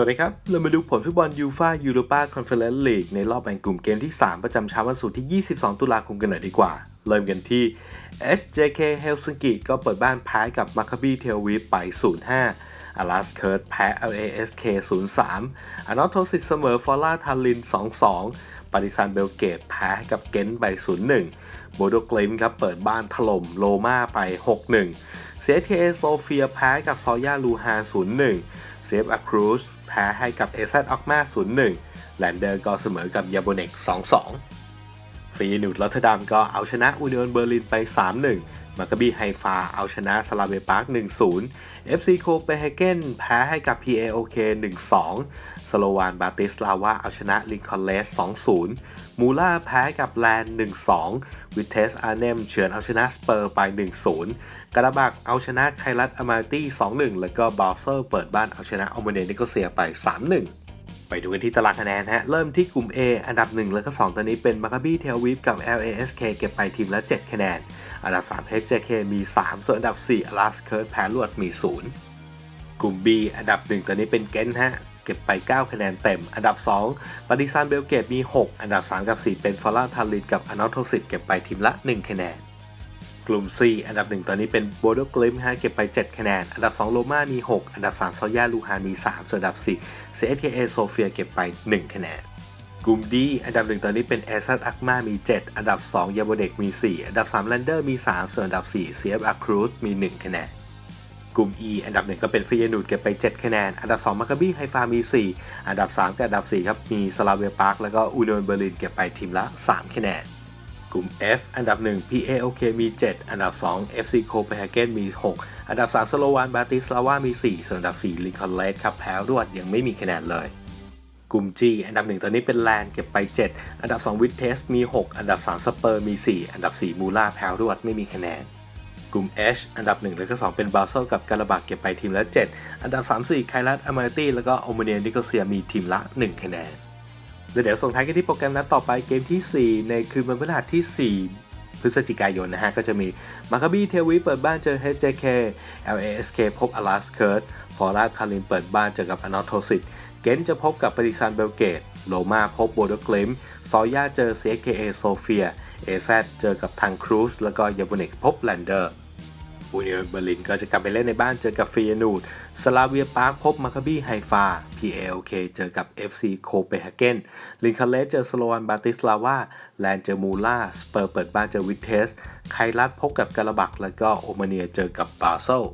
วัสดีครับ เรามาดูผลฟุตบอลยูฟายูโรปาคอนเฟอเรนซ์ลีกในรอบแบ่งกลุ่มเกมที่ 3 ประจำเช้าวันศุกร์ที่ 22 ตุลาคมกันหน่อยดีกว่า เริ่มกันที่ SJK Helsinki ก็เปิดบ้านแพ้กับ Maccabi Tel Aviv ไป 0-5อาลาสเคิร์ตแพ้ LASK 0-3อานอตโทสิตเสมอฟอร่าทาลิน 2-2 ปาริซานเบลเกตแพ้ให้กับเกนไป 0-1 โบโดกลิมครับเปิดบ้านถล่มโลมาไป 6-1 CTA โซเฟียแพ้กับซอย่าลูฮา 0-1 เซฟอะครูสแพ้ให้กับเอซออกมา0-1แลนเดอร์ก็เสมอกับยาโบเนก2-2ฟรีนูดลอตเทอร์ดัมก็เอาชนะอูเดอนเบอร์ลินไป 3-1 มากบี้ไฮฟาเอาชนะสลาเวปาร์ก1-0 FC โคเปนเฮเกนแพ้ให้กับ PAOK 1-2 สโลวานบาติสลาวาเอาชนะลิงคอนเลส 2-0 มูล่าแพ้กับแลนด์ 1-2 วิเทสอาร์เนมเฉือนเอาชนะสเปอร์ไป 1-0 กระบักเอาชนะไคลัตอามาตี้ 2-1 แล้วก็บาลเซอร์เปิดบ้านเอาชนะออมเมเนนิโกเซียไป 3-1ไปดูกันที่ตารางคะแนนฮะ เริ่มที่กลุ่ม A อันดับ 1 แล้วก็ 2 ตอนนี้เป็นมาคาบี้เทลวิฟกับ LASK เก็บไปทีมละ 7 คะแนน อันดับ 3 HJK มี 3 ส่วนอันดับ 4 a l a s k u r t แพ้รวดมี 0 กลุ่ม B อันดับ 1 ตอนนี้เป็นเกนฮะ เก็บไป 9 คะแนนเต็ม อันดับ 2ปาริซานเบลเกตมี 6 อันดับ 3 กับ 4 เป็นฟาร่าทารินกับอนอโทสิตเก็บไปทีมละ 1 คะแนน กลุ่ม C อันดับ 1 ตอนนี้เป็นโบโดกลิมฮะ เก็บไป 7 คะแนน อันดับ 2 โลมามี 6 อันดับ 3 ซอย่าลูฮามี 3 ส่วนอันดับ 4 CSKA โซเฟียเก็บไป 1 คะแนน กลุ่ม D อันดับ 1 ตอนนี้เป็นเอซัตอักมามี 7 อันดับ 2ยาโบเด็กมี 4 อันดับ3แลนเดอร์มี 3 ส่วนอันดับ 4 CF a c r u z มี 1 คะแนน กลุ่ม E อันดับ 1 ก็เป็นฟิยานูดเก็บไป 7 คะแนน อันดับ 2มาคาบี้ไฮฟามี 4 อันดับ 3 กับอันดับ 4 ครับ มีสลาเวียปาร์คแล้วก็อูนอนเบอร์ลินเก็บไปทีมละ 3 คะแนน กลุ่ม F อันดับ 1 PAOK มี 7 อันดับ 2 FC Copenhagen มี 6 อันดับ 3 สโลวานบาติสลาวามี 4 ส่วนอันดับ 4 ลิงคอนเลสครับแพ้รวดยังไม่มีคะแนนเลย กลุ่ม G อันดับ 1 ตอนนี้เป็นแลนเก็บไป 7 อันดับ 2 วิทเทสมี 6 อันดับ 3 สเปอร์มี 4 อันดับ 4 มูล่าแพ้รวดไม่มีคะแนน กลุ่ม H อันดับ 1 และก็ 2 เป็นบาเซลกับการาบักเก็บไปทีมละ 7 อันดับ 3 4ไคลัสอามาตี้แล้วก็โอมเนียนิโกเซียมีทีมละ 1 คะแนนแล้วเดี๋ยวส่งท้ายกันที่โปรแกรมนัดต่อไปเกมที่ 4 ในคืนวันพฤหัสที่ 4พฤศจิกายนนะฮะ ก็จะมีมาคาบีเทวีเปิดบ้านเจอ HJK LASK พบอลาสเคิร์ต ฟอร์ราทารินเปิดบ้านเจอกับอนอโทสิตเกนจะพบกับปริซานเบลเกต โลมาพบโบโดเกลิมซอย่าเจอ CSKA โซเฟียเอซเจอกับทางครูสแล้วก็ยาโบเนกพบแลนเดอร์อูเนียเบอร์ลินก็จะกลับไปเล่นในบ้านเจอกับฟียนูดสลาเวียปาร์คพบมาคาบี้ไฮฟา PAOK เจอกับ FC โคเปนเฮเกน ลินคาเลสเจอสโลวันบาติสลาวา แลนเจอมูล่า สเปอร์เปิดบ้านเจอวิเทส ไคลัสพบกับกาลาบัก แล้วก็โอมาเนียเจอกับบาโซล